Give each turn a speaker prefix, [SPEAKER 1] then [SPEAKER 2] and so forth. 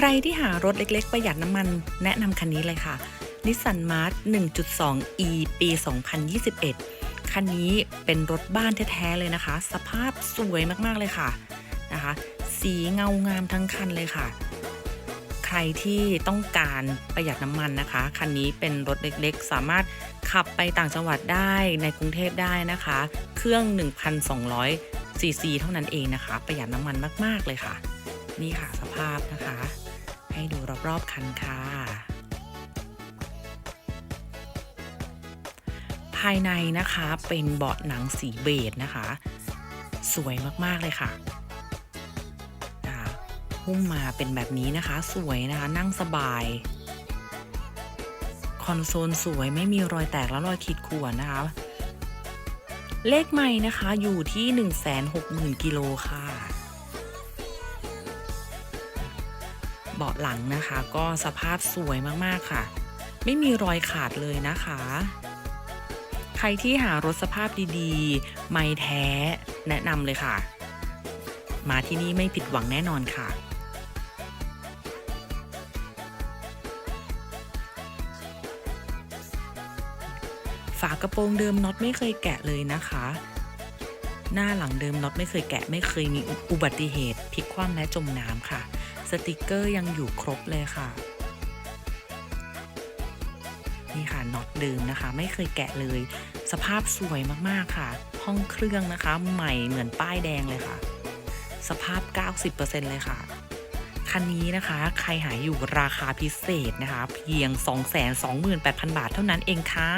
[SPEAKER 1] ใครที่หารถเล็กๆ ประหยัดน้ำมันแนะนำคันนี้เลยค่ะนิสสันมาร์1.2 e ปี 2021 คันนี้เป็นรถบ้านแท้ๆเลยนะคะ สภาพสวยมากๆเลยค่ะนะคะ สีเงางามทั้งคันเลยค่ะ ใครที่ต้องการประหยัดน้ำมันนะคะ คันนี้เป็นรถเล็กๆ สามารถขับไปต่างจังหวัดได้ในกรุงเทพได้นะคะ เครื่อง 1,200ซีซีเท่านั้นเองนะคะ ประหยัดน้ำมันมากๆเลยค่ะ นี่ค่ะสภาพนะคะ ให้ดูรอบๆคันค่ะภายในนะคะเป็นเบาะหนังสีเบจนะคะ สวยมากๆเลยค่ะหุ้มมาเป็นแบบนี้นะคะ สวยนะคะนั่งสบาย คอนโซลสวยไม่มีรอยแตกและรอยขีดข่วนนะคะ เลขใหม่นะคะอยู่ที่ 160,000กิโลค่ะ เบาะหลังนะคะ ก็สภาพสวยมากๆค่ะ ไม่มีรอยขาดเลยนะคะ ใครที่หารถสภาพดีๆ ไม่แท้แนะนำเลยค่ะ มาที่นี่ไม่ผิดหวังแน่นอนค่ะฝากระโปรงเดิมน็อตไม่เคยแกะเลยนะคะ หน้าหลังเดิมน็อตไม่เคยแกะไม่เคยมีอุบัติเหตุพลิกคว่ำและจมน้ำค่ะ สติกเกอร์ยังอยู่ครบเลยค่ะ นี่ค่ะน็อตเดิมนะคะ ไม่เคยแกะเลย สภาพสวยมากๆค่ะ ห้องเครื่องนะคะ ใหม่เหมือนป้ายแดงเลยค่ะ สภาพ 90%เลยค่ะคันนี้นะคะ ใครหายอยู่ราคาพิเศษนะคะ เพียง 228,000 บาทเท่านั้นเองค่ะ